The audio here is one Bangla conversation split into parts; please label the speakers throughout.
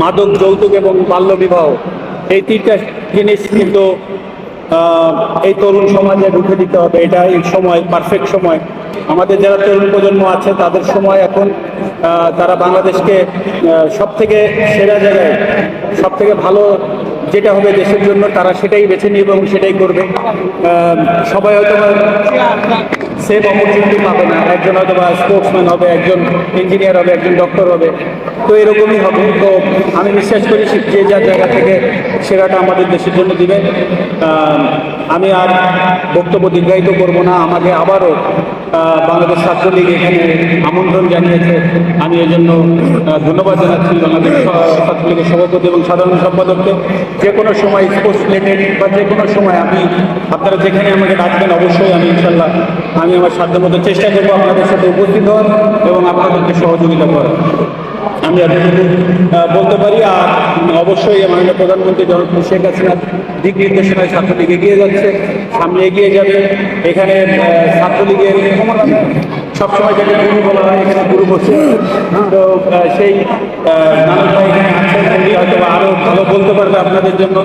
Speaker 1: মাদক, যৌতুক এবং বাল্যবিবাহ এই তিনটা জিনিস কিন্তু এই তরুণ সমাজে ঢুকে দিতে হবে। এটা এই সময় পারফেক্ট সময়। আমাদের যারা তরুণ প্রজন্ম আছে, তাদের সময় এখন তারা বাংলাদেশকে সব থেকে সেরা জায়গায় সব থেকে ভালো যেটা হবে দেশের জন্য, তারা সেটাই বেছে নিবে এবং সেটাই করবে। সবাই হয়তো সেম অপরচুনিটি পাবে না। একজন হয়তো বা স্পোর্টসম্যান হবে, একজন ইঞ্জিনিয়ার হবে, একজন ডক্টর হবে। তো এরকমই হবে। তো আমি বিশ্বাস করি যে যার জায়গা থেকে সেরাটা আমাদের দেশের জন্য দিবে। আমি আর বক্তব্য দীর্ঘায়িত করব না। আমাকে আবারও বাংলাদেশ ছাত্রলীগ এখানে আমন্ত্রণ জানিয়েছে। আমি এই জন্য ধন্যবাদ জানাচ্ছি বাংলাদেশ ছাত্রলীগের সভাপতি এবং সাধারণ সম্পাদককে। যে কোনো সময় স্পোর্টস রিলেটেড বা যে কোনো সময় আমি আপনারা যেখানে আমাকে ডাকবেন, অবশ্যই আমি ইনশাল্লাহ আমি আমার সাধ্য মতো চেষ্টা করব আপনাদের সাথে উপস্থিত হন এবং আপনাদেরকে সহযোগিতা করার। আমি আহ, বলতে পারি আর অবশ্যই মাননীয় প্রধানমন্ত্রী জনক শেখ হাসিনার দিক নির্দেশনায় ছাত্রলীগ এগিয়ে যাচ্ছে সামনে এগিয়ে যাবে। এখানে ছাত্রলীগের সবসময় যাকে গুরু বলা হয় এখানে গুরু বসে তো সেই হয়তো আরও ভালো বলতে পারবে আপনাদের জন্য।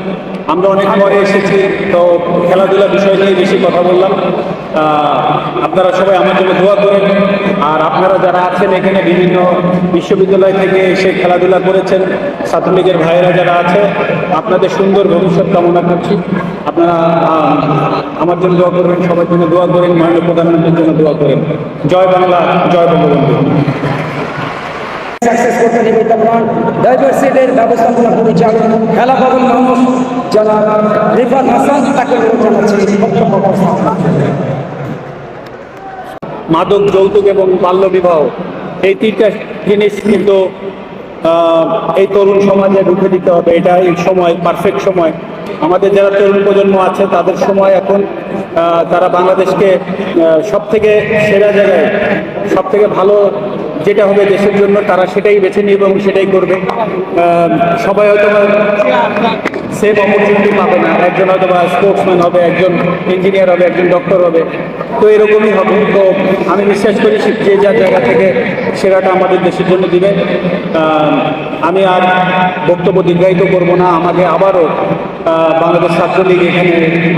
Speaker 1: আমরা অনেক পরে এসেছি তো খেলাধুলা বিষয় নিয়ে বেশি কথা বললাম। আপনারা সবাই আমার জন্য দোয়া করেন। আর আপনারা যারা আছেন এখানে বিভিন্ন বিশ্ববিদ্যালয় থেকে এসে খেলাধুলা করেছেন, ছাত্রলীগের ভাইয়েরা যারা আছে, আপনাদের সুন্দর ভবিষ্যৎ কামনা করছি। আপনারা আমার জন্য দোয়া করবেন, সবার জন্য দোয়া করেন, মাননীয় প্রধানমন্ত্রীর জন্য দোয়া করেন। জয় বাংলা, জয় বঙ্গবন্ধু।
Speaker 2: ব্যবস্থাপনা পরিচালক জানাচ্ছি
Speaker 1: মাদক, যৌতুক এবং বাল্যবিবাহ এই তিনটা জিনিস কিন্তু এই তরুণ সমাজে ঢুকে দিতে হবে। এটা এই সময় পারফেক্ট সময়। আমাদের যারা তরুণ প্রজন্ম আছে, তাদের সময় এখন তারা বাংলাদেশকে সব থেকে সেরা জায়গায় সব থেকে ভালো যেটা হবে দেশের জন্য তারা সেটাই বেছে নিবে এবং সেটাই করবে। সবাই হয়তো সেম অপরচুনিটি পাবে না। একজন হয়তো বা স্পোর্টসম্যান হবে, একজন ইঞ্জিনিয়ার হবে, একজন ডক্টর হবে। তো এরকমই হবে। তো আমি বিশ্বাস করি যে যার জায়গা থেকে সেরাটা আমাদের দেশের জন্য দিবে। আমি আর বক্তব্য দীর্ঘায়িত করব না। আমাকে আবারও বাংলাদেশ ছাত্রলীগ এখানে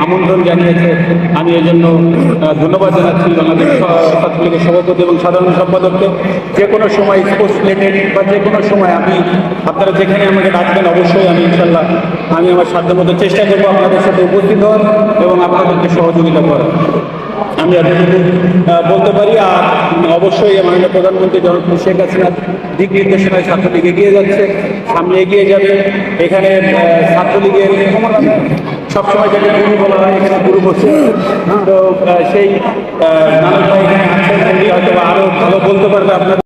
Speaker 1: আমন্ত্রণ জানিয়েছে। আমি এই জন্য ধন্যবাদ জানাচ্ছি বাংলাদেশ ছাত্রলীগের সভাপতি এবং সাধারণ সম্পাদককে। যে কোনো সময় স্পোর্টস রিলেটেড বা যে কোনো সময় আমি আপনারা যেখানে আমাকে ডাকবেন, অবশ্যই আমি ইনশাল্লাহ, আমি আমার সাধ্য মতো চেষ্টা করব আপনাদের সাথে উপস্থিত হওয়ার এবং আপনাদেরকে সহযোগিতা করার। আমি আপনাদের বলতে পারি, আর অবশ্যই মাননীয় প্রধানমন্ত্রী জনপ্রিয় শেখ হাসিনার দিক নির্দেশনায় ছাত্রলীগ এগিয়ে যাচ্ছে, সামনে এগিয়ে যাবে এখানে ছাত্রলীগের সবসময় যাকে গুরু বলা হয়, এখানে গুরু বসে আছে। তো সেই ভাই এখানে আছেন হয়তো আরও আরও ভালো বলতে পারবে আপনাদের